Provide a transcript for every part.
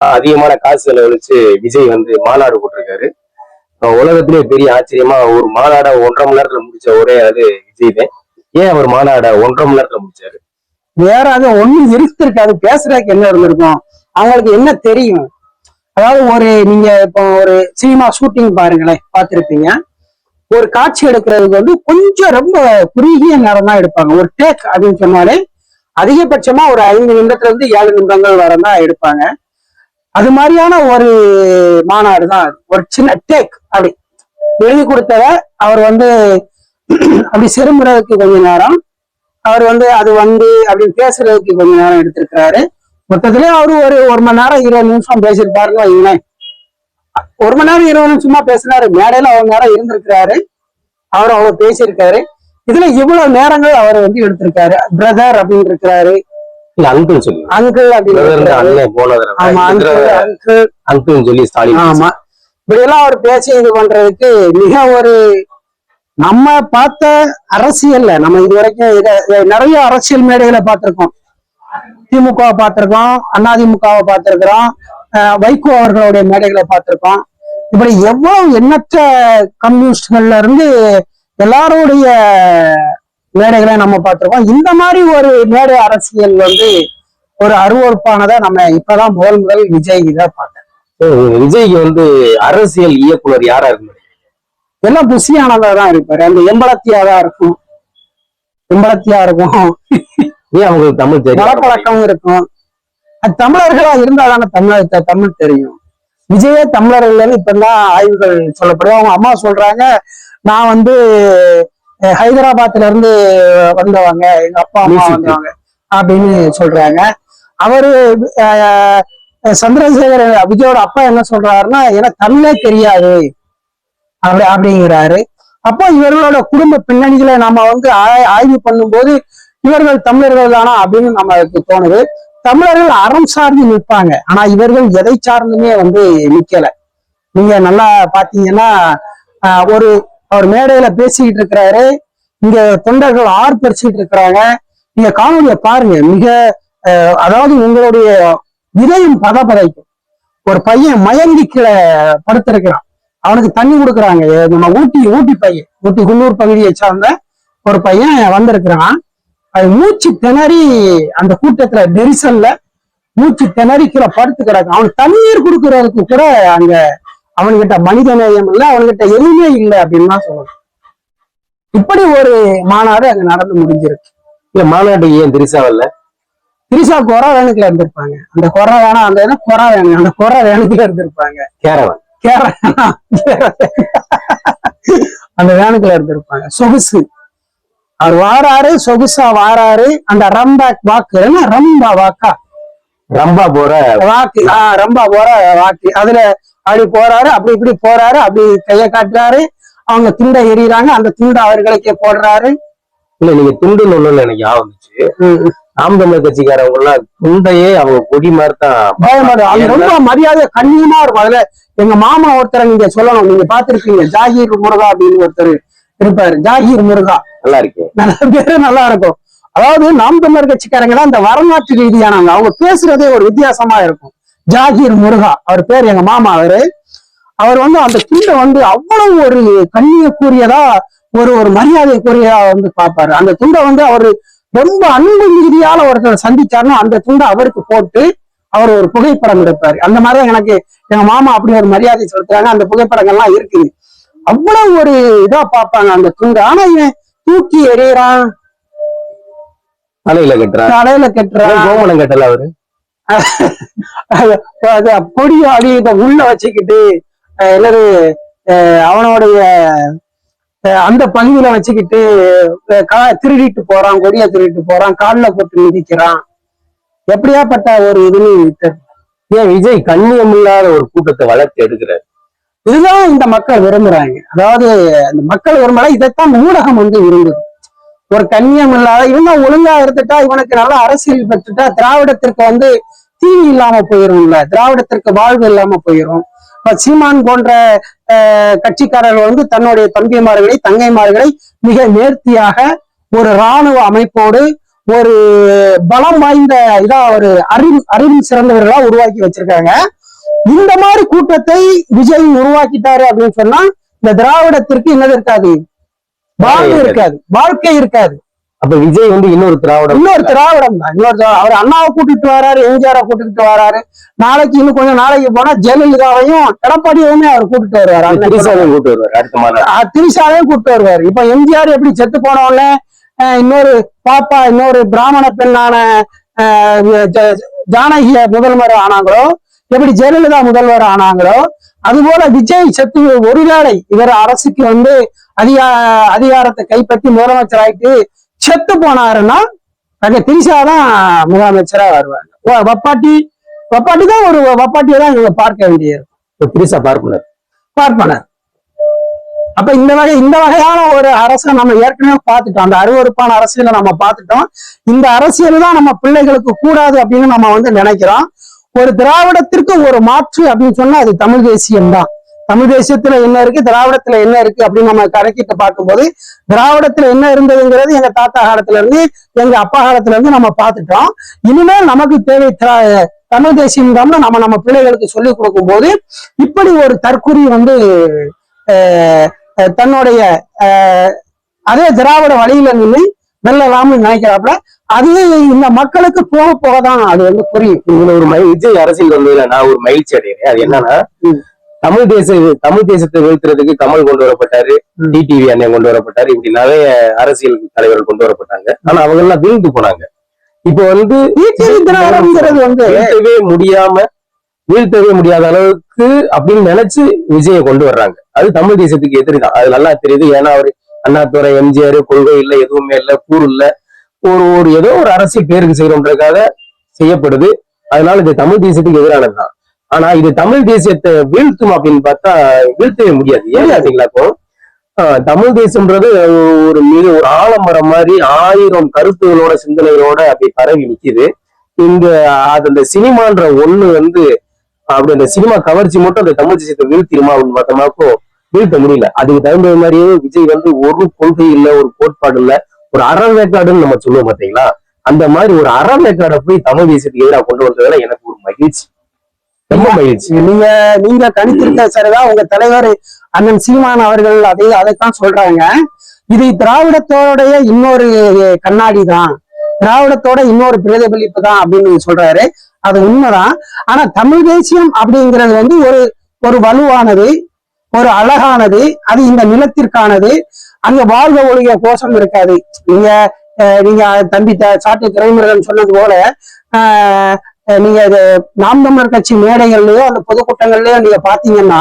அதிகமான காசு செலவழிச்சு விஜய் வந்து மாநாடு போட்டிருக்காரு. உலகத்திலே பெரிய ஆச்சரியமா ஒரு மாநாட ஒன்றரை மணி நேரத்துல முடிச்ச ஒரே அது விஜய் தான். ஏன் அவர் மாநாட ஒன்றரை மணி நேரத்துல முடிச்சாரு? வேற அது ஒண்ணும் இருக்காது பேசுறதுக்கு என்ன இருந்திருக்கும்? அவங்களுக்கு என்ன தெரியும்? அதாவது ஒரு நீங்க இப்போ ஒரு சினிமா ஷூட்டிங் பாருங்களேன் பாத்திருப்பீங்க ஒரு காட்சி எடுக்கிறதுக்கு வந்து கொஞ்சம் ரொம்ப குறுகிய நேரம் தான் எடுப்பாங்க. ஒரு டேக் அப்படின்னு சொன்னாலே அதிகபட்சமா ஒரு ஐந்து நிமிடத்துல இருந்து ஏழு நிமிடங்கள் வரை தான் எடுப்பாங்க. அது மாதிரியான ஒரு மாநாடு தான் ஒரு சின்ன டேக் அப்படி. எழுதி கொடுத்தத அவர் வந்து அப்படி செருமுறதுக்கு கொஞ்ச நேரம். அவர் வந்து அது வந்து அப்படின்னு பேசுறதுக்கு கொஞ்ச நேரம் எடுத்திருக்கிறாரு. மொத்தத்திலே அவரு ஒரு ஒரு மணி நேரம் இருபது நிமிஷம் பேசியிருப்பாருன்னு வைங்களேன் ஒரு மணி நேரம் இருபது நிமிஷமா பேசினாரு. மேடையில அவ்வளவு நேரம் இருந்திருக்கிறாரு. அவர் அவ்வளவு பேசியிருக்காரு. இதுல இவ்வளவு நேரங்கள் அவர் வந்து எடுத்திருக்காரு. பிரதர் அப்படின்னு இருக்கிறாரு இல்ல அங்கிள் சொல்லி. அங்கிள் அப்படின்னு. அண்ணன் போன ஆமா அங்கிள் அங்கிள் சொல்லி ஸ்டாலின் ஆமா. இப்படி எல்லாம் அவர் பேசி இது பண்றதுக்கு மிக ஒரு நம்ம பார்த்த அரசியல்ல நம்ம இது வரைக்கும் நிறைய அரசியல் மேடைகளை பார்த்திருக்கோம். திமுகவை பார்த்திருக்கோம் அதிமுகவை பார்த்திருக்கிறோம் வைகோ அவர்களுடைய மேடைகளை பார்த்திருக்கோம். இப்படி எவ்வளவு எண்ணற்ற கம்யூனிஸ்ட்கள்ல இருந்து எல்லாருடைய மேடைகளை நம்ம பார்த்திருக்கோம். இந்த மாதிரி ஒரு மேடை அரசியல் வந்து ஒரு அருவறுப்பானதை நம்ம இப்பதான் முதல் முதல் விஜய் இதை பார்த்தேன். விஜய்க்கு வந்து அரசியல் இயக்குனர் யாரா இருக்கு எல்லாம் புசியானதா தான் இருப்பாரு. அந்த எம்பளத்தியா தான் இருக்கும். எம்பளத்தியா இருக்கும். ஏன் அவங்களுக்கு தமிழ் தெரியும்? மலப்பழக்கம் இருக்கும். அது தமிழர்களா இருந்தா தானே தமிழ் தமிழ் தெரியும். விஜயே தமிழர்கள் இப்பதான் ஆய்வுகள் சொல்லப்படும் அவங்க அம்மா சொல்றாங்க நான் வந்து ஹைதராபாத்ல இருந்து வந்தவங்க எங்க அப்பா அம்மா. வந்தவங்க அப்படின்னு சொல்றாங்க. அவரு சந்திரசேகர் விஜயோட அப்பா என்ன சொல்றாருன்னா எனக்கு தமிழே தெரியாது. அப்படி அப்படிங்கிறாரு. அப்போ இவர்களோட குடும்ப பின்னணிகளை நாம வந்து ஆய்- ஆய்வு பண்ணும்போது இவர்கள் தமிழர்கள் தானா? அப்படின்னு நமக்கு தோணுது. தமிழர்கள் அறம் சார்ந்து நிற்பாங்க. ஆனா இவர்கள் எதை சார்ந்துமே வந்து நிக்கல. நீங்க நல்லா பாத்தீங்கன்னா ஒரு அவர் மேடையில பேசிக்கிட்டு இருக்கிறாரு. இங்க தொண்டர்கள் ஆர்ப்பரிச்சுட்டு இருக்கிறாங்க. நீங்க காணொலிய பாருங்க. மிக அதாவது உங்களுடைய இதயம் பதபதைக்கும். ஒரு பையன் மயங்கி கீழே படுத்திருக்கிறான். அவனுக்கு தண்ணி கொடுக்குறாங்க. நம்ம ஊட்டி ஊட்டி பையன் ஊட்டி குன்னூர் பகுதியை சார்ந்த ஒரு பையன் வந்திருக்கிறான். அது மூச்சு திணறி அந்த கூட்டத்துல நெரிசல்ல மூச்சு திணறி கீழே படுத்து கிடக்கு அவனுக்கு தண்ணீர் கொடுக்கறதுக்கு கூட அங்க அவன்கிட்ட மனித நேயம் இல்லை அவன்கிட்ட எதுவுமே இல்லை அப்படின்னு தான் சொல்லணும். இப்படி ஒரு மாநாடு அங்க நடந்து முடிஞ்சிருக்கு. இல்ல மாநாட்டுக்கு ஏன் திரிசா வரல? திரிசா கொரா வேணுக்குல இருந்திருப்பாங்க. அந்த கொரா வேணா அந்த என்ன கொரா வேணும் அந்த கொரா வேணுக்குல இருந்திருப்பாங்க. கேரவன். கேரளா அந்த வேனுக்குள்ள இருந்திருப்பாங்க. சொகுசு. அவர் வாராரு சொகுசா வாராரு. அந்த ரம்பா வாக்கு ரம்பா வாக்கா? ரம்பா போற வாக்கு ஆஹ் ரம்பா போற வாக்கு. அதுல அப்படி போறாரு அப்படி இப்படி போறாரு அப்படி கைய காட்டுறாரு. அவங்க துண்டை எறிகிறாங்க அந்த துண்டை அவர்களுக்கே போடுறாரு. இல்ல நீங்க துண்டுன்னு ஒண்ணுல எனக்கு ஞாபகம் வந்துச்சு. நாம் தமிழர் கட்சிக்காரவங்க எல்லாம் துண்டையே அவங்க கொடி மாதிரி தான் ரொம்ப மரியாதை கண்ணியமா இருக்கும். அதுல எங்க மாமா ஒருத்தரை நீங்க சொல்லணும். நீங்க பாத்திருப்பீங்க ஜாகீர் முருகா அப்படின்னு ஒருத்தர் இருப்பாரு. ஜாகீர் முருகா. நல்லா இருக்கு. நல்ல பேரு நல்லா இருக்கும். அதாவது நாம் தமிழர் கட்சிக்காரங்க தான் இந்த வரலாற்று ரீதியானவங்க அவங்க பேசுறதே ஒரு வித்தியாசமா இருக்கும். ஜாகீர் முருகா அவர் பேர் எங்க மாமா அவரு. அவர் வந்து அந்த துண்டை வந்து அவ்வளவு ஒரு கண்ணியக்குரியதா ஒரு ஒரு மரியாதைக்குரியதா வந்து பார்ப்பாரு. அந்த துண்டை வந்து அவர் ரொம்ப அன்பு மிகுதியால ஒருத்தர் சந்திச்சாருன்னா அந்த துண்டை அவருக்கு போட்டு அவர் ஒரு புகைப்படம் எடுப்பாரு. அந்த மாதிரி எனக்கு எங்க மாமா அப்படி ஒரு மரியாதை செலுத்துறாங்க. அந்த புகைப்படங்கள்லாம் இருக்குது. அவ்வளவு ஒரு இதா பார்ப்பாங்க அந்த துண்டை. ஆனா இவன் தூக்கி எறியறான் தலையில கட்டுறான். தலையில கட்டுறான். கோமணம் கட்டல அவரு? கொடிய அடி உள்ள வச்சுக்கிட்டு அஹ் என்னது அஹ் அந்த பகுதியில வச்சுக்கிட்டு கா- திருடிட்டு போறான் கொடிய திருடிட்டு போறான் கால்ல போட்டு மிதிக்கிறான். எப்படியாப்பட்ட ஒரு இதுன்னு ஏன் விஜய் கண்ணியம் இல்லாத ஒரு கூட்டத்தை வளர்த்து எடுக்கிறார்? இதுதான் இந்த மக்கள் விரும்புறாங்க. அதாவது அந்த மக்கள் விரும்பல இதைத்தான் ஊடகம் வந்து விரும்புது. ஒரு கண்ணியம் இல்லாத இவன் ஒழுங்கா இருந்துட்டா இவனுக்கு நல்லா அரசியல் பெற்றுட்டா திராவிடத்திற்கு வந்து தீனி இல்லாம போயிரும்ல திராவிடத்திற்கு வாழ்வு இல்லாம போயிரும். சீமான் போன்ற கட்சிக்காரர்கள் வந்து தன்னுடைய தம்பிமார்களை தங்கைமார்களை மிக நேர்த்தியாக ஒரு இராணுவ அமைப்போடு ஒரு பலம் வாய்ந்த இதா ஒரு அறிவு அறிவில் சிறந்தவர்களா உருவாக்கி வச்சிருக்காங்க. இந்த மாதிரி கூட்டத்தை விஜய் உருவாக்கிட்டாரு அப்படின்னு சொன்னா இந்த திராவிடத்திற்கு என்னது இருக்காது? வாழ்வு இருக்காது. வாழ்க்கை இருக்காது. அப்ப விஜய் வந்து இன்னொரு திராவிடம். இன்னொரு திராவிடம் தான். இன்னொரு திராவிடம். அவர் அண்ணாவை கூட்டிட்டு வராரு எம்ஜிஆரை கூட்டிட்டு வராரு. நாளைக்கு இன்னும் கொஞ்சம் நாளைக்கு போனா ஜெயலலிதாவையும் எடப்பாடியையுமே அவர் கூட்டிட்டு வருவாரு. அண்ணன் திரிசாவை கூட்டு வருவார் அடுத்த மாநாடு ஆஹ் திரிஷாவையும் கூப்பிட்டு வருவார். இப்ப எம்ஜிஆர் எப்படி செத்து போன உடனே ஆஹ் இன்னொரு பாப்பா இன்னொரு பிராமண பெண்ணான ஜானகிய முதல்வர் ஆனாங்களோ எப்படி ஜெயலலிதா முதல்வர் ஆனாங்களோ அதுபோல விஜய் செத்து ஒருவேளை இவர் அரசுக்கு வந்து அதிகா அதிகாரத்தை கைப்பற்றி முதலமைச்சர் ஆயிட்டு செத்து போனாருன்னா அங்க திரிஷா தான் முதலமைச்சரா வருவாங்க வப்பாட்டி வப்பாட்டி தான் ஒரு வப்பாட்டியை தான் இவங்க பார்க்க வேண்டியது. இப்ப திரிசா பார்ப்பனர் பார்ப்பனர். அப்ப இந்த வகை இந்த வகையான ஒரு அரசை நம்ம ஏற்கனவே பார்த்துட்டோம். அந்த அருவருப்பான அரசியலை நம்ம பார்த்துட்டோம். இந்த அரசியல் தான் நம்ம பிள்ளைகளுக்கு கூடாது அப்படின்னு நம்ம வந்து நினைக்கிறோம். ஒரு திராவிடத்திற்கு ஒரு மாற்று அப்படின்னு சொன்னா அது தமிழ் தேசியம் தான் தமிழ் தேசியத்துல என்ன இருக்கு திராவிடத்துல என்ன இருக்கு அப்படின்னு நம்ம கணக்கிட்டு பார்க்கும்போது திராவிடத்துல என்ன இருந்ததுங்கிறது எங்க தாத்தா காலத்துல இருந்து எங்க அப்பா காலத்துல இருந்து நம்ம பார்த்துட்டோம். இனிமேல் நமக்கு தேவை தமிழ் தேசியம் தான் நம்ம நம்ம பிள்ளைகளுக்கு சொல்லிக் கொடுக்கும் போது இப்படி ஒரு தற்குறி வந்து தன்னுடைய அதே திராவிட வழியில நின்று வெல்லலாம்னு நினைக்கிறாப்புல அது இந்த மக்களுக்கு போக போக தான் அது வந்து புரியும். இதுல ஒரு மகி- விஜய் அரசியல் வந்ததுல நான் ஒரு மகிழ்ச்சி அடைகிறேன் அது என்னன்னா. தமிழ் தேச தமிழ் தேசத்தை வீழ்த்துறதுக்கு கமல் கொண்டு வரப்பட்டாரு. டிடிவி அண்ணன் கொண்டு வரப்பட்டாரு இப்படி நிறைய அரசியல் தலைவர்கள் கொண்டு வரப்பட்டாங்க. ஆனா அவங்க எல்லாம் வீழ்ந்து போனாங்க. இப்போ வந்து வீழ்த்தவே முடியாம வீழ்த்தவே முடியாத அளவுக்கு அப்படின்னு நினைச்சு விஜயை கொண்டு வர்றாங்க. அது தமிழ் தேசத்துக்கு எதிரிதான் அது நல்லா தெரியுது. ஏன்னா அவரு அண்ணாதுரை எம்ஜிஆர் கொள்கை இல்ல எதுவுமே இல்ல கூறு இல்ல. ஒரு ஒரு ஏதோ ஒரு அரசியல் பேருக்கு செய்யறோன்றதுக்காக செய்யப்படுது. அதனால இது தமிழ் தேசத்துக்கு எதிரானதுதான். ஆனா இது தமிழ் தேசியத்தை வீழ்த்தும் அப்படின்னு பார்த்தா வீழ்த்தவே முடியாது. ஏன் பார்த்தீங்களாக்கோ தமிழ் தேசம்ன்றது ஒரு மிக ஒரு ஆலமரம் மாதிரி ஆயிரம் கருத்துகளோட சிந்தனைகளோட அப்படி பரவி நிக்குது. இந்த அது அந்த சினிமான்ற ஒண்ணு வந்து அப்படி அந்த சினிமா கவர்ச்சி மட்டும் அந்த தமிழ் தேசியத்தை வீழ்த்திருமா அப்படின்னு பார்த்தோம்னாக்கோ வீழ்த்த முடியல. அதுக்கு தகுந்த மாதிரியே விஜய் வந்து ஒரு கொள்கை இல்ல ஒரு கோட்பாடு இல்ல ஒரு அறவேக்காடுன்னு நம்ம சொல்லுவோம் பாத்தீங்களா அந்த மாதிரி ஒரு அறவேக்காடை போய் தமிழ் தேசியத்துக்கு எதிராக கொண்டு வந்ததுல எனக்கு ஒரு மகிழ்ச்சி. ரொம்ப மகிழ்ச்சி நீங்க நீங்க கணித்திருக்க சரிதான். உங்க தலைவர் அண்ணன் சீமான் அவர்கள் அதை அதைத்தான் சொல்றாங்க. இது திராவிடத்தோடைய இன்னொரு கண்ணாடி தான் திராவிடத்தோட இன்னொரு பிரதிபலிப்பு தான் அப்படின்னு சொல்றாரு. அது உண்மைதான். ஆனா தமிழ் தேசியம் அப்படிங்கிறது வந்து ஒரு ஒரு வலுவானது ஒரு அழகானது அது இந்த நிலத்திற்கானது. அங்க வாழ்க ஒழிய கோஷம் இருக்காது. நீங்க நீங்க தம்பி த- சாட்டு துறைமுருகன் சொன்னது போல ஆஹ், நீங்க இது நாம் தமிழர் கட்சி மேடைகள்லயோ அந்த பொதுக்கூட்டங்கள்லயோ நீங்க பாத்தீங்கன்னா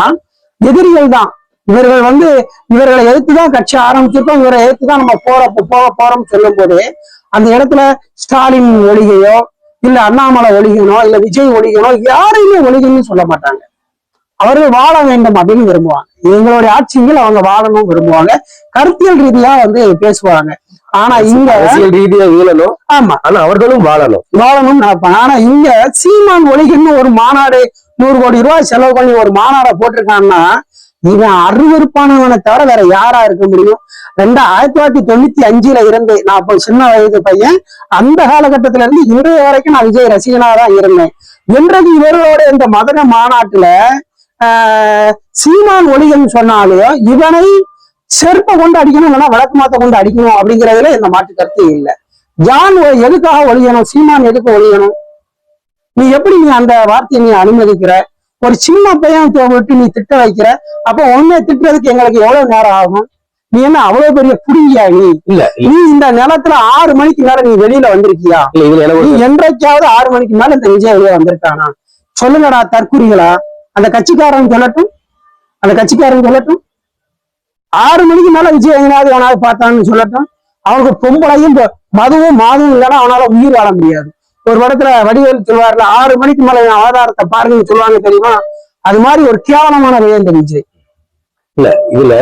எதிரிகள் தான். இவர்கள் வந்து இவர்களை எதிர்த்துதான் கட்சி ஆரம்பிச்சிருக்கோம் இவரை எதிர்த்துதான் நம்ம போற போக போறோம்னு சொல்லும் போது அந்த இடத்துல ஸ்டாலின் ஒழிகையோ இல்ல அண்ணாமலை ஒழிகனோ இல்ல விஜய் ஒழிகனோ யாரையுமே ஒழிகன்னு சொல்ல மாட்டாங்க. அவர்கள் வாழ வேண்டும் அப்படின்னு விரும்புவாங்க. எங்களுடைய ஆட்சியில் அவங்க வாழணும் விரும்புவாங்க. கருத்தியல் ரீதியா வந்து பேசுவாங்க. ஆனா இங்க அரசியல் ரீதியா வீழணும். ஆமா. ஆனா அவர்களும் வாழணும். வாழணும்னு நினைப்பாங்க ஆனா இங்க சீமான் ஒழிகன்னு ஒரு மாநாடு நூறு கோடி ரூபாய் செலவு பண்ணி ஒரு மாநாடை போட்டிருக்கான்னா இவன் அருவருப்பானவனை தவிர வேற யாரா இருக்க முடியும்? ரெண்டா ஆயிரத்தி தொள்ளாயிரத்தி தொண்ணூத்தி அஞ்சுல இருந்து நான் அப்போ சின்ன வயது பையன் அந்த காலகட்டத்துல இருந்து இன்றைய வரைக்கும் நான் விஜய் ரசிகனா தான் இருந்தேன். இன்றைக்கு இவர்களோட இந்த மதன மாநாட்டுல ஆஹ், சீமான் ஒளிகன் சொன்னாலும் இவனை செருப்பை கொண்டு அடிக்கணும் இல்லைன்னா விளக்கு மாத்த கொண்டு அடிக்கணும் அப்படிங்கிறதுல இந்த மாற்று கருத்து இல்லை. ஜான் எதுக்காக ஒழியணும்? சீமான் எதுக்கு ஒழியணும்? நீ எப்படி நீ அந்த வார்த்தையை நீ அனுமதிக்கிற? ஒரு சின்ன பையன் விட்டு நீ திட்ட வைக்கிற? அப்ப உன்னை திட்டுறதுக்கு எங்களுக்கு எவ்வளவு நேரம் ஆகும்? நீ என்ன அவ்வளவு பெரிய புடிங்கியா நீ? இல்ல நீ இந்த நிலத்துல ஆறு மணிக்கு மேல நீ வெளியில வந்திருக்கியா? நீ என்றைக்காவது ஆறு மணிக்கு மேல இந்த விஜய் வெளியே வந்திருக்கானா? சொல்லுங்கடா தற்குறிகளா? அந்த கட்சிக்காரன் சொல்லட்டும்? அந்த கட்சிக்காரன் சொல்லட்டும்? ஆறு மணிக்கு மேல விஜய் எங்கேயாவது எவனாவது பார்த்தான்னு சொல்லட்டும். அவனுக்கு பொம்பளையும் மதுவும் மாதுவும் இல்லைன்னா அவனால உயிர் வாழ முடியாது. ஒரு படத்துல வடிவேல் சொல்வார்ல ஆறு மணிக்கு மேல என் அவதாரத்தை பாருங்கன்னு சொல்லுவாங்க தெரியுமா? அது மாதிரி ஒரு கேவலமான விஜய் விஜய். இல்ல இதுல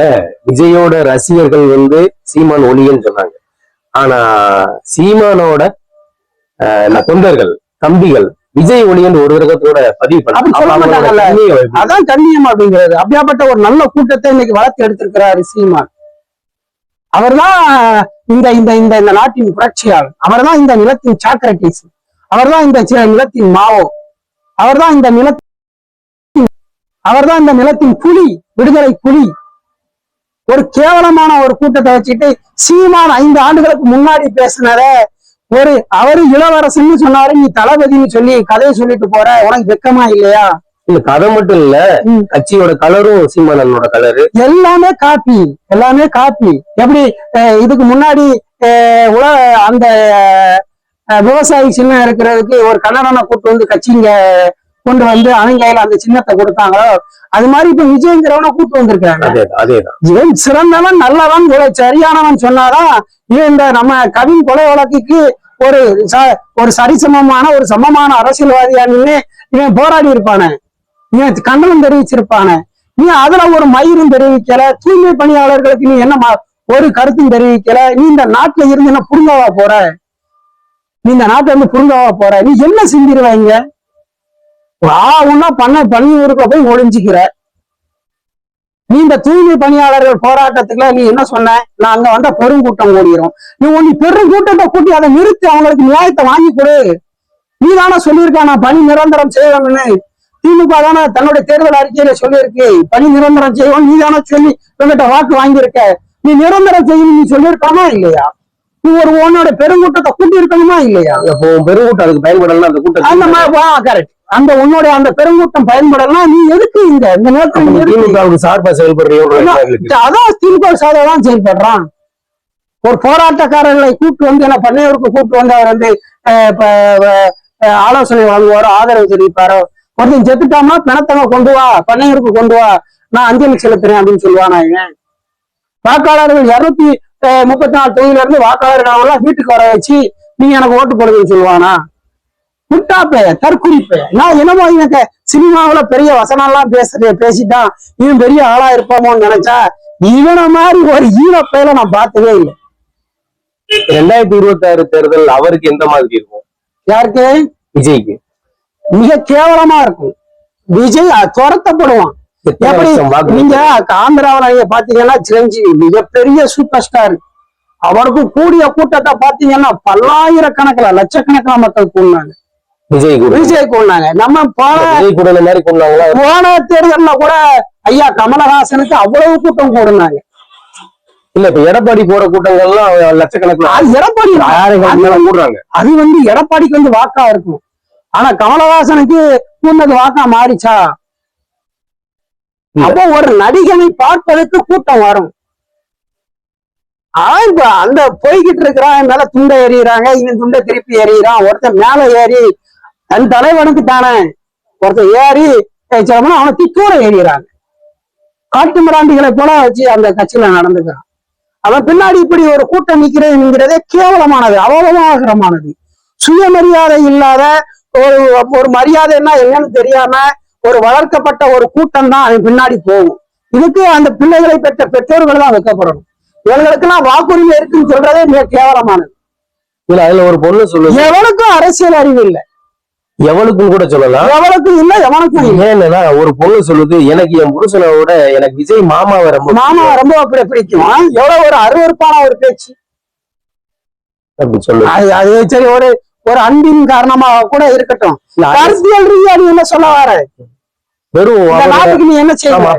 விஜயோட ரசிகர்கள் வந்து சீமான் ஒளியன்னு சொன்னாங்க. ஆனா சீமானோட ஆஹ், தொண்டர்கள் தம்பிகள் விஜய் ஒளியன் ஒரு விரகத்தோட பதிவு மாட்டாங்கல்ல. அதான் கண்ணியம் அப்படிங்கிறது. அப்படியாப்பட்ட ஒரு நல்ல கூட்டத்தை இன்னைக்கு வளர்த்து எடுத்திருக்கிறாரு சீமான். அவர்தான் இந்த இந்த இந்த இந்த நாட்டின் புரட்சியாளர். அவர்தான் இந்த நிலத்தின் சாக்ரட்டிஸ். அவர்தான் இந்த நிலத்தின் மாவோ. அவர்தான் இந்த நிலத்தின் அவர்தான் இந்த நிலத்தின் புலி விடுதலை புலி. ஒரு கேவலமான ஒரு கூட்டத்தை வச்சுட்டு சீமான் ஐந்து ஆண்டுகளுக்கு முன்னாடி பேசினத ஒரு அவரு இளவரசன்னு சொன்னாரு நீ தளபதின்னு சொல்லி கதையை சொல்லிட்டு போற உனக்கு வெக்கமா இல்லையா? இல்ல கதை மட்டும் இல்ல. கட்சியோட கலரும் சீமானனோட கலரு. எல்லாமே காப்பி எல்லாமே காப்பி. எப்படி இதுக்கு முன்னாடி உல அந்த விவசாயி சின்னம் இருக்கிறதுக்கு ஒரு கன்னடனை கூட்டு வந்து கட்சிங்க கொண்டு வந்து கையில அந்த சின்னத்தை கொடுத்தாங்களோ அது மாதிரி இப்ப விஜயங்கிறவனை கூட்டு வந்திருக்காங்க இவன் சிறந்தவன் நல்லவன் சரியானவன் சொன்னாதான் இந்த நம்ம கவின் கொலை வழக்குக்கு ஒரு ச- ஒரு சரிசமமான ஒரு சமமான அரசியல்வாதியா நின்னு இவன் போராடி இருப்பானே. இவன் கண்டனம் தெரிவிச்சிருப்பானே. நீ அதுல ஒரு மயிரும் தெரிவிக்கல தூய்மை பணியாளர்களுக்கு நீ என்ன ஒரு கருத்தும் தெரிவிக்கல. நீ இந்த நாட்டுல இருந்து என்ன புடுங்கவா போற? நீ இந்த நாட்டுல இருந்து புடுங்கவா போற? நீ என்ன செஞ்சிருவாங்க ஆ பண்ண பண்ணி ஊருக்குள்ள போய் ஒளிஞ்சுக்கிற. நீ இந்த தூய்மை பணியாளர்கள் போராட்டத்துக்குல நீ என்ன சொன்ன? நான் அங்க வந்த பெருங்கூட்டம் ஓடிரும். நீ உன் பெருங்கூட்டத்தை கூட்டி அதை நிறுத்தி அவங்களுக்கு நியாயத்தை வாங்கி கொடு. நீ தானே சொல்லியிருக்க நான் பணி நிரந்தரம் செய்யணும்னு திமுக தானே தன்னுடைய தேர்தல் அறிக்கையில சொல்லியிருக்கு. பணி நிரந்தரம் செய்வோம் நீ தானே சொல்லி உங்ககிட்ட வாக்கு வாங்கியிருக்க. நீ நிரந்தரம் செய்யணும் நீ சொல்லியிருக்கானா இல்லையா? நீ ஒரு உன்னோட பெருங்கூட்டத்தை கூட்டி இருக்கணுமா இல்லையா? பெருங்கூட்டம் அதுக்கு பயன்படலாம் அந்த கூட்டம் கரெக்ட் அந்த உன்னோட அந்த பெருங்கூட்டம் பயன்படலாம் நீ எதுக்கு இங்க இந்த நேரத்துல சார்பா செயல்படுறீங்க அதான் திமுக தான் செயல்படுறான். ஒரு போராட்டக்காரர்களை கூப்பிட்டு வந்து என்ன பண்ணையூருக்கு கூப்பிட்டு வந்து அவர் வந்து ஆலோசனை வழங்குவாரோ ஆதரவு தெரிவிப்பாரோ? ஒருத்தன் செத்துட்டான்னா பிணத்தவங்க கொண்டு வா பண்ணையூருக்கு கொண்டு வா. நான் அஞ்சலி செலுத்துறேன் அப்படின்னு சொல்லுவானா இவன்? வாக்காளர்கள் இருநூத்தி முப்பத்தி நாலு தொகுதியில இருந்து வாக்காளர்கள் எல்லாம் வீட்டுக்கு வர வச்சு நீங்க எனக்கு ஓட்டு போடுங்கன்னு சொல்லுவானா? முட்டாப்பே தற்குறிப்பே. நான் என்னமோ எனக்கு சினிமாவுல பெரிய வசனம் எல்லாம் பேச பேசிட்டான் இவன் பெரிய ஆளா இருப்பாமோன்னு நினைச்சா இவனை மாதிரி ஒரு ஈவப்பையில நான் பார்த்ததே இல்லை. ரெண்டாயிரத்தி இருபத்தி ஆறு தேர்தல் அவருக்கு எந்த மாதிரி இருக்கும்? யாருக்கு? விஜய்க்கு. மிக கேவலமா இருக்கும். விஜய் துரத்தப்படுவான். நீங்க ஆந்திராவில நீங்க பாத்தீங்கன்னா சிரஞ்சீவி மிகப்பெரிய சூப்பர் ஸ்டார் அவருக்கு கூடிய கூட்டத்தை பாத்தீங்கன்னா பல்லாயிரக்கணக்கில் லட்சக்கணக்கில் மக்கள் கூடினாங்க. விஜய் விஜய் கூடினாங்க. நம்ம போன போன தேர்தல்ல கூட ஐயா கமலஹாசனுக்கு அவ்வளவு கூட்டம் கூடினாங்க. இல்ல இப்ப எடப்பாடி போற கூட்டங்கள்லாம் லட்சக்கணக்கில் எடப்பாடி கூடுறாங்க. அது வந்து எடப்பாடிக்கு வந்து வாக்கா இருக்கும். ஆனா கமலஹாசனுக்கு கூண்டது வாக்கா மாறிச்சா. அப்போ ஒரு நடிகனை பார்ப்பதற்கு கூட்டம் வரும். அந்த போய்கிட்டு இருக்கிறான் மேல துண்டை எறிகிறாங்க இவன் துண்டை திருப்பி எறிகிறான் ஒருத்தன் மேல ஏறி தன் தலைவனுக்கு தானே ஒருத்தன் ஏறி ஜெயிச்சவனா அவனை திக்கூட எறிகிறாங்க காட்டு மிராண்டிகளை போல வச்சு அந்த கட்சியில நடந்துக்கிறான். அவன் பின்னாடி இப்படி ஒரு கூட்டம் நிக்கிறதுங்கிறதே கேவலமானது அவமானகரமானது. சுயமரியாதை இல்லாத ஒரு ஒரு மரியாதைன்னா என்னன்னு தெரியாம ஒரு வளர்க்கப்பட்ட ஒரு கூட்டம் தான் அவன் பின்னாடி போகும். இதுக்கு அந்த பிள்ளைகளை பெற்ற பெற்றோர்கள் தான் வைக்கப்படணும். இவர்களுக்கெல்லாம் வாக்குரிமை இருக்குன்னு சொல்றதே மிக கேவலமானது. இல்ல அதுல ஒரு பொண்ணு சொல்லுது எவனுக்கும் அரசியல் அறிவு இல்லை. எவனுக்கும் கூட சொல்லலாம். எவனுக்கும் இல்லை எவனுக்கும் இல்லை. ஏன்னா ஒரு பொண்ணு சொல்லுது எனக்கு என் புருஷனை விட எனக்கு விஜய் மாமாவை ரொம்ப மாமா ரொம்ப பிடிக்கும்? எவ்வளவு ஒரு அருவருப்பான ஒரு பேச்சு. அப்படி சொல்லுது அது சரி ஒரு ஒரு அன்பின் காரணமாக கூட இருக்கட்டும். அரசியல் ரீதியா நீ என்ன சொல்ல வர? வெறும்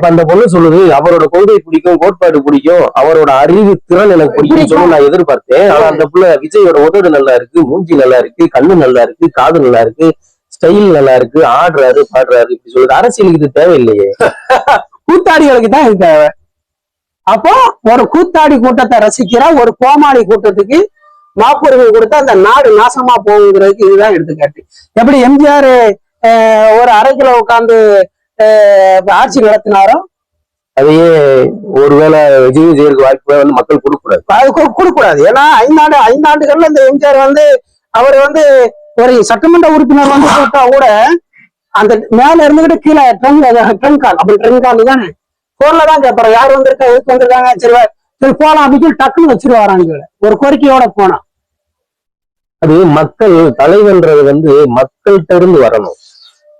அந்த பொண்ணு சொல்லுது அவரோட கொள்கை பிடிக்கும் கோட்பாடு பிடிக்கும் அவரோட அறிவு திறன் எனக்கு பிடிக்கும் சொல்லி நான் எதிர்பார்த்தேன். ஆனா அந்த புள்ள விஜயோட உதடு நல்லா இருக்கு மூஞ்சி நல்லா இருக்கு கண்ணு நல்லா இருக்கு காது நல்லா இருக்கு ஸ்டைல் நல்லா இருக்கு ஆடுறாரு பாடுறாரு இப்படி சொல்லுது. அரசியலுக்கு இது தேவையில்லையே. கூத்தாடிகளுக்கு தான் இது தேவை. அப்போ ஒரு கூத்தாடி கூட்டத்தை ரசிக்கிற ஒரு கோமாளி கூட்டத்துக்கு வாக்குரிமை கொடுத்தா அந்த நாடு நாசமா போகுங்கிறதுக்கு இதுதான் எடுத்துக்காட்டு. எப்படி எம்ஜிஆர் ஒரு அறைக்குள்ள உட்கார்ந்து ஆட்சி நடத்தினாரோ? அதையே ஒருவேளை விஜய் விஜயருக்கு வாய்ப்பு வந்து மக்கள் கொடுக்க கூடாது அது கொடு- கொடுக்கக்கூடாது. ஏன்னா ஐந்தாண்டு ஐந்தாண்டுகள்ல இந்த எம்ஜிஆர் வந்து அவர் வந்து ஒரு சட்டமன்ற உறுப்பினர் வந்து கூட அந்த மேல இருந்துகிட்டு கீழே ட்ரெயின் ட்ரெயின் கால் அப்படி ட்ரெயின் கால் தானே போன்ல தான் கேட்பாரு யார் வந்திருக்கா எதுக்கு வந்திருக்காங்க? சரி சரி போலாம் அப்படின்னு சொல்லி டக்குன்னு வச்சிருவாராங்க ஒரு கோரிக்கையோட போனா. அது மக்கள் தலைவன்றது வந்து மக்கள்கிட்ட இருந்து வரணும்.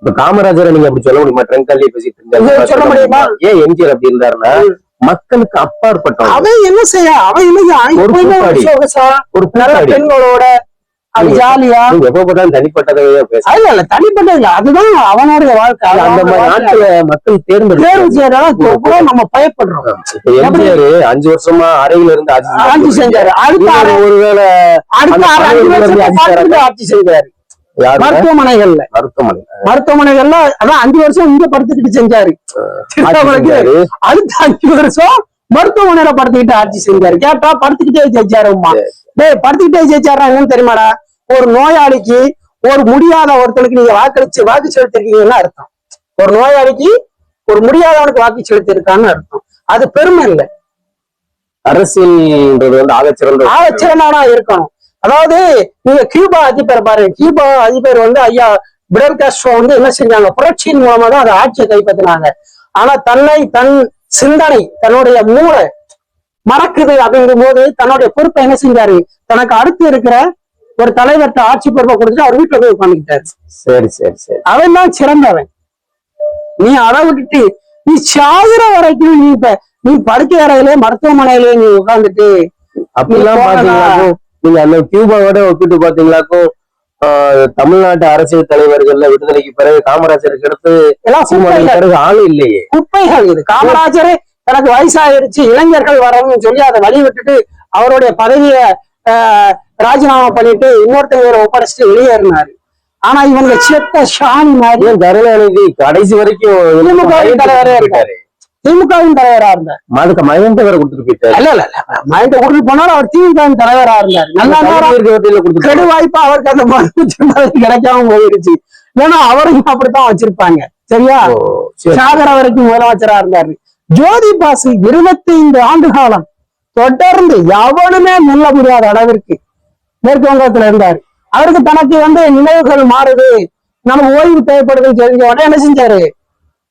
இப்ப காமராஜரை நீங்க அப்படி சொல்ல முடியுமா? ட்ரெங்காலே பேசிட்டு இது சொல்ல முடியுமா? ஏன் எம்ஜிஆர் அப்படி இருந்தாருன்னா மக்களுக்கு அப்பாற்பட்டவங்க அவன் என்ன செய்ய? அவன் இல்லையா ஒரு பெண்களோட ஜாலியா. நீங்க எப்ப பார்த்தாலும் தனிப்பட்டதை பேச இல்ல இல்ல தனிப்பட்ட இல்ல. அதுதான் அவனுடைய வாழ்க்கை. அந்த மாதிரி. நாட்டுல மக்கள் தேர்வு தேர்ந்தெடுத்து கூட நம்ம பயப்படுறோம். எம்ஜிஆர் அஞ்சு வருஷமா அறையில இருந்து ஆட்சி செஞ்சாரு. அடுத்த ஒருவேளை அடுத்த அஞ்சு வருஷமா ஆட்சி செஞ்சாரு. மருத்துவமனைகள்ல. மருத்துவமனை. மருத்துவமனைகள்ல அதான் அஞ்சு வருஷம் இங்க படுத்துக்கிட்டு செஞ்சாரு. அடுத்த அஞ்சு வருஷம் மருத்துவமனையில படுத்துக்கிட்டு ஆட்சி செஞ்சாரு. கேட்டா படுத்துக்கிட்டே ஜெயிச்சாருமா டேய் படுத்துக்கிட்டே ஜெயிச்சாரா என்னன்னு தெரியுமாடா? ஒரு நோயாளிக்கு ஒரு முடியாத ஒருத்தனுக்கு நீங்க வாக்களிச்சு வாக்கு செலுத்திருக்கீங்கன்னு அர்த்தம். ஒரு நோயாளிக்கு ஒரு முடியாதவனுக்கு வாக்கு செலுத்திருக்கான்னு அர்த்தம். அது பெருமை இல்லை. அரசியல்ன்றது வந்து ஆகச்சிறந்த ஆச்சரியமானா இருக்கணும். அதாவது நீங்க கியூபா அதிபர் பாருங்க கியூபா அதிபர் வந்து ஐயா பிடல் காஸ்ட்ரோ வந்து என்ன செஞ்சாங்க? புரட்சியின் மூலமா தான் அதை ஆட்சியை கைப்பற்றினாங்க. ஆனா தன்னை தன் சிந்தனை தன்னுடைய மூளை மறக்குது அப்படிங்கும் போது தன்னுடைய பொறுப்பை என்ன செஞ்சாரு? தனக்கு அடுத்து இருக்கிற ஒரு தலைவர்கிட்ட ஆட்சி பொறுப்பை கொடுத்துட்டு அவர் வீட்டுல போய் உட்காந்துக்கிட்டாரு சரி சரி சரி. அவன் தான் சிறந்தவன். நீ அதை விட்டுட்டு நீ சாகுற வரைக்கும் நீ இப்ப நீ படுக்கை அறையிலே மருத்துவமனையிலே நீ உட்கார்ந்துட்டு அப்படிலாம் பாத்தீங்களாக்கும் நீங்க அந்த கியூபாவோட ஒப்பிட்டு பாத்தீங்களாக்கும் தமிழ்நாட்டு அரசியல் தலைவர்கள்ல விடுதலைக்கு பிறகு காமராஜருக்கு அடுத்து பிறகு ஆளு இல்லையே. குப்பைகள் இது. காமராஜரே தனக்கு வயசாயிருச்சு இளைஞர்கள் வரணும்னு சொல்லி அதை வழி விட்டுட்டு அவருடைய பதவியை ராஜினாமா பண்ணிட்டு இன்னொருத்தவரை ஒப்படைச்சிட்டு வெளியேறினாரு. ஆனா இவங்க செத்த ஷானி மாதிரி கருணாநிதி கடைசி வரைக்கும் தலைவரே போயிட்டாரு திமுகவின் தலைவரா இருந்தார். அதுக்கு மகன் வேற கொடுத்துட்டு இல்ல இல்ல மைண்ட கூட்டிட்டு போனாலும் அவர் திமுகவின் தலைவரா இருந்தார். நல்லா கொடுத்துட்டு கெடு வாய்ப்பா அவருக்கு அந்த கிடைக்காம போயிருச்சு ஏன்னா அவரையும் அப்படித்தான் வச்சிருப்பாங்க. சரியா. சாகர வரைக்கும் முதலமைச்சரா இருந்தாரு. ஜோதி பாசு இருபத்தி ஐந்து ஆண்டு காலம் தொடர்ந்து எவனுமே மெல்ல முடியாத அளவிற்கு மேற்கு வங்கத்துல இருந்தாரு. அவருக்கு தனக்கு வந்து நினைவுகள் மாறுது. நமக்கு ஓய்வு தேவைப்படுதுன்னு தெரிஞ்ச உடனே என்ன செஞ்சாரு?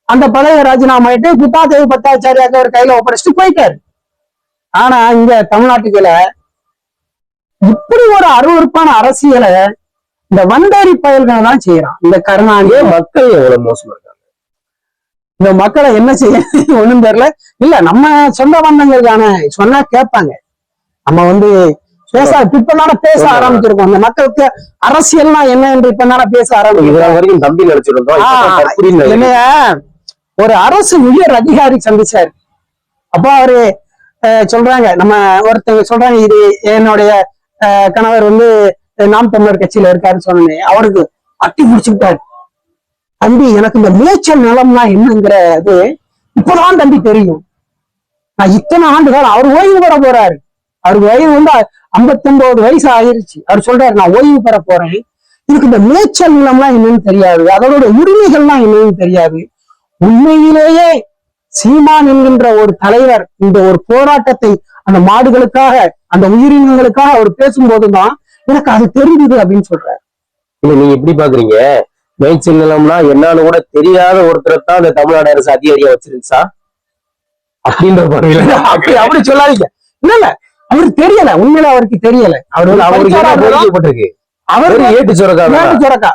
அந்த பதவியை ராஜினாமா ஆயிட்டு புத்தாதேவி பத்தாச்சாரியாக்கு அவர் கையில ஒப்படைச்சிட்டு போயிட்டாரு. ஆனா இங்க தமிழ்நாட்டுக்குள்ள இப்படி ஒரு அருவருப்பான அரசியலை இந்த வந்தாரி பயல்கள் தான் செய்யறான். இந்த கருணாநிதி. மக்கள் எவ்வளவு மோசமா இருக்காங்க? இந்த மக்களை என்ன செய்ய ஒண்ணும் தெரியல. இல்ல நம்ம சொந்த பந்தங்கள் தானே. சொன்னா கேட்பாங்க. நம்ம வந்து பேச இப்பதானே பேச ஆரம்பிச்சிருக்கோம். இந்த மக்களுக்கு அரசியல்னா என்ன என்று இப்பதானே பேச ஆரம்பிச்சிருக்கோம் இதெல்லாம் வரைக்கும் தம்பி நினைச்சிருந்தோம். ஒரு அரசு உயர் அதிகாரி சந்திச்சாரு. அப்போ அவரு சொல்றாங்க நம்ம ஒருத்தவங்க சொல்றாங்க இது என்னுடைய அஹ், கணவர் வந்து நாம் தமிழர் கட்சியில இருக்காருன்னு சொன்னேன் அவருக்கு அட்டி பிடிச்சுக்கிட்டாரு. தம்பி எனக்கு இந்த மேய்ச்சல் நிலம்னா என்னங்கிற அது இப்பதான் தம்பி தெரியும். நான் இத்தனை ஆண்டு காலம் அவர் ஓய்வு பெற போறாரு. அவர் ஓய்வு வந்து ஐம்பத்தி ஒன்பது வயசு ஆயிருச்சு. அவர் சொல்றாரு நான் ஓய்வு பெற போறேன். எனக்கு இந்த மேய்ச்சல் நிலம்லாம் என்னன்னு தெரியாது. அதோட உரிமைகள்லாம் என்னன்னு தெரியாது. உண்மையிலேயே சீமான் என்கின்ற ஒரு தலைவர் இந்த ஒரு போராட்டத்தை அந்த மாடுகளுக்காக அந்த உயிரினங்களுக்காக அவர் பேசும்போதுதான் எனக்கு அது தெரிஞ்சது அப்படின்னு சொல்றாரு. இல்ல நீங்க எப்படி பாக்குறீங்க? மேய்ச்சல் நிலம்னா என்னன்னு கூட தெரியாத ஒருத்தரை தான் அந்த தமிழ்நாடு அரசு அதிகாரியா வச்சிருந்துச்சா? அப்படின்ற பார்வையில அப்படி அப்படி சொல்லாதீங்க. இல்ல இல்ல அவருக்கு தெரியல. உண்மையில அவருக்கு தெரியல. அவர் வந்து அவருக்கு அவர் ஏட்டு சுரக்காதான் மேட்டு சுரக்கா?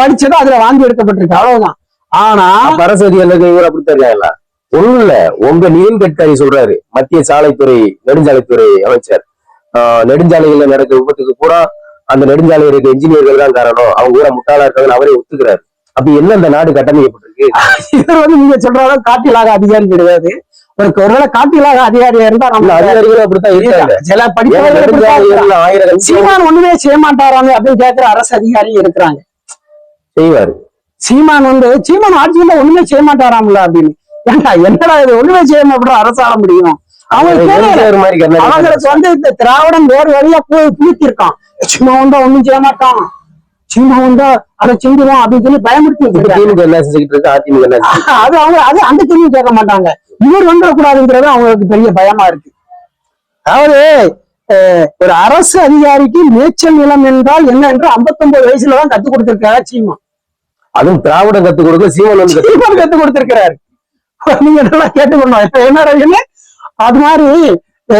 படிச்சதா அதுல வாங்கி எடுக்கப்பட்டிருக்கு. அவ்வளவுதான். ஆனா அரசு அதிகாரிகள் இவர் அப்படி தெரியாங்களா ஒண்ணும் இல்ல. உங்க நிதின் கட்கரி சொல்றாரு. மத்திய சாலைத்துறை நெடுஞ்சாலைத்துறை அமைச்சர். நெடுஞ்சாலைகள்ல நடக்கிற விபத்துக்கு பூரா அந்த நெடுஞ்சாலை இருக்க இன்ஜினியர்கள் தான் காரணம். அவங்க கூட முட்டாளா இருக்காங்கன்னு அவரே ஒத்துக்கிறாரு. அப்ப என்ன இந்த நாடு கட்டமைக்கப்பட்டிருக்கு? இவர் வந்து நீங்க சொல்ற அளவுக்கு காட்டிலாக அதிகாரி கிடையாது. ஒரு ஒருவேளை காட்டிலாக அதிகாரியா இருந்தா அந்த நம்ம அதிகாரிகளும் அப்படித்தான் இருக்காங்க. சில ஆயிரம் சீமான் ஒண்ணுமே செய்ய மாட்டாராங்க அப்படின்னு கேட்கிற அரசு அதிகாரியும் இருக்கிறாங்க. செய்வாரு. சீமான் வந்து சீமான் ஆட்சியில ஒண்ணுமே செய்ய மாட்டாராம்ல அப்படின்னு. ஏன்டா என்னடா இது ஒண்ணுமே செய்ய மாட்டோம் அரசாள முடியும். அவங்களுக்கு வந்து இந்த திராவிடம் வேறு வழியா போய் புளித்திருக்கான் சும்மா வந்தா ஒண்ணும் செய்ய மாட்டான். சும்மா வந்தா அதை செஞ்சிடும் அப்படின்னு சொல்லி பயமுறுத்தி அது அவங்க அது அந்த கேள்வி கேட்க மாட்டாங்க. இவர் வந்துடக்கூடாதுங்கிறது அவங்களுக்கு பெரிய பயமா இருக்கு. அதாவது ஒரு அரசு அதிகாரிக்கு மேய்ச்சல் நிலம் என்றால் என்ன என்று 59 வயசுலதான் கத்து கொடுத்திருக்காரு சீமா அதுவும் திராவிடம் கத்து கொடுக்க சீமன் சீமான் கத்து கொடுத்திருக்கிறாரு. நீங்க நல்லா கேட்டுக்கணும் என்ன? அது மாதிரி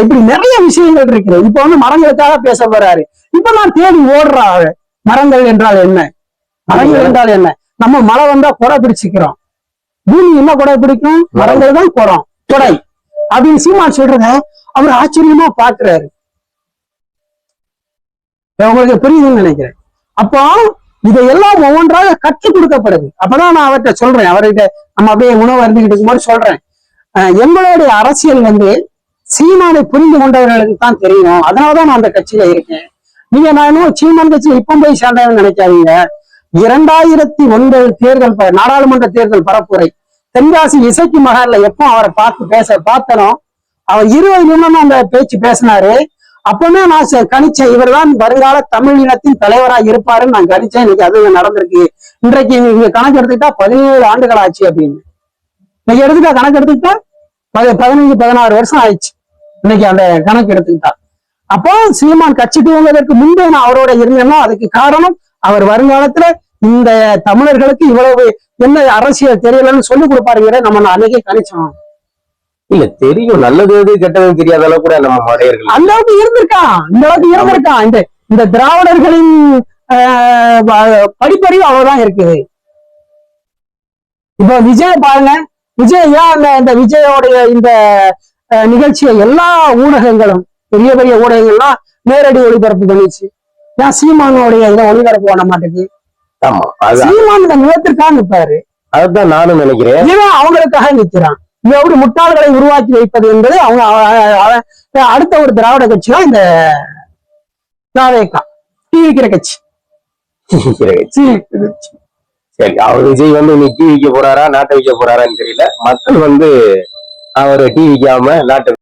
இப்படி நிறைய விஷயங்கள் இருக்குது. இப்ப வந்து மரங்களுக்காக பேச போறாரு. இப்ப நான் தேடி ஓடுறா மரங்கள் என்றால் என்ன? மரங்கள் என்றால் என்ன? நம்ம மழை வந்தா குடை பிடிச்சிக்கிறோம். பூமி என்ன குடை பிடிக்கும்? மரங்கள் தான் குடம். குடை. அப்படின்னு சீமான் சொல்றத அவர் ஆச்சரியமா பாக்குறாரு உங்களுக்கு புரியுதுன்னு நினைக்கிறேன். அப்போ இதையெல்லாம் ஒவ்வொன்றாக கற்றுக் கொடுக்கப்படுது. அப்பதான் நான் அவர்கிட்ட சொல்றேன். அவர்கிட்ட நம்ம அப்படியே உணவு அருந்திக்கிட்டு இருக்கும்போது சொல்றேன். எங்களுடைய அரசியல் வந்து சீமானை புரிந்து கொண்டவர்களுக்கு தான் தெரியும். அதனாலதான் நான் அந்த கட்சியில இருக்கேன். நீங்க நான் இன்னும் சீமான் கட்சியில இப்ப போய் சேர்ந்தேன்னு நினைக்காதீங்க. இரண்டாயிரத்தி ஒன்பது தேர்தல் நாடாளுமன்ற தேர்தல் பரப்புரை. தென்காசி இசைக்கு மகார்ல எப்போ அவரை பார்த்து பேச பார்த்தனோ அவர் இருபது நிமிடம் அந்த பேச்சு பேசினாரு. அப்பவுமே நான் கணிச்சேன் கணிச்சேன் இவர்தான் வருங்கால தமிழ் இனத்தின் தலைவரா இருப்பாருன்னு நான் கணிச்சேன். இன்னைக்கு அது நடந்திருக்கு. இன்றைக்கு நீங்க கணக்கு எடுத்துக்கிட்டா பதினேழு ஆண்டுகள் ஆச்சு அப்படின்னு. இன்னைக்கு எடுத்துட்டா கணக்கு எடுத்துக்கிட்டா பதி- பதினஞ்சு பதினாறு வருஷம் ஆயிடுச்சு. இன்னைக்கு அந்த கணக்கு எடுத்துக்கிட்டா. அப்போ சீமான் கட்சி துவங்குவதற்கு முன்பே நான் அவரோட இருந்தேன்னா அதுக்கு காரணம் அவர் வருங்காலத்துல இந்த தமிழர்களுக்கு இவ்வளவு என்ன அரசியல் தெரியலன்னு சொல்லி கொடுப்பாருங்கிற நம்ம அன்னைக்கே கணிச்சோம். இல்ல தெரியும். நல்லது எது கெட்டது தெரியாத அளவு கூட நம்ம மடையர்கள். அந்த அளவுக்கு இருந்திருக்கான் இந்த அளவுக்கு இருந்திருக்கான் இந்த இந்த திராவிடர்களின் படிப்பறிவு அவ்வளவுதான் இருக்குது. இப்போ விஜய் பாருங்க. விஜய் ஏன் அந்த இந்த விஜயோடைய இந்த நிகழ்ச்சியை எல்லா ஊடகங்களும் பெரிய பெரிய ஊடகங்கள்லாம் நேரடி ஒளிபரப்பு பண்ணிச்சு. ஏன் சீமானுடைய இதை ஒளிபரப்பு பண்ண மாட்டேங்குது? சீமான் இந்த நிலத்திற்காக நிற்பாரு அதுதான் நானும் நினைக்கிறேன். இவன் அவங்களுக்காக நிற்கிறான் எப்படி முட்டாள்களை உருவாக்கி வைப்பது என்பது அவங்க அவ- அவ- அடுத்த ஒரு திராவிட கட்சி தான் இந்த திராவிகா டிவிக்கிற கட்சி. சரி அவர் விஜய் வந்து இன்னைக்கு டீ விக்க போறாரா நாட்டை விற்க போறாரான்னு தெரியல. மக்கள் வந்து அவர் டீ விக்காம நாட்டை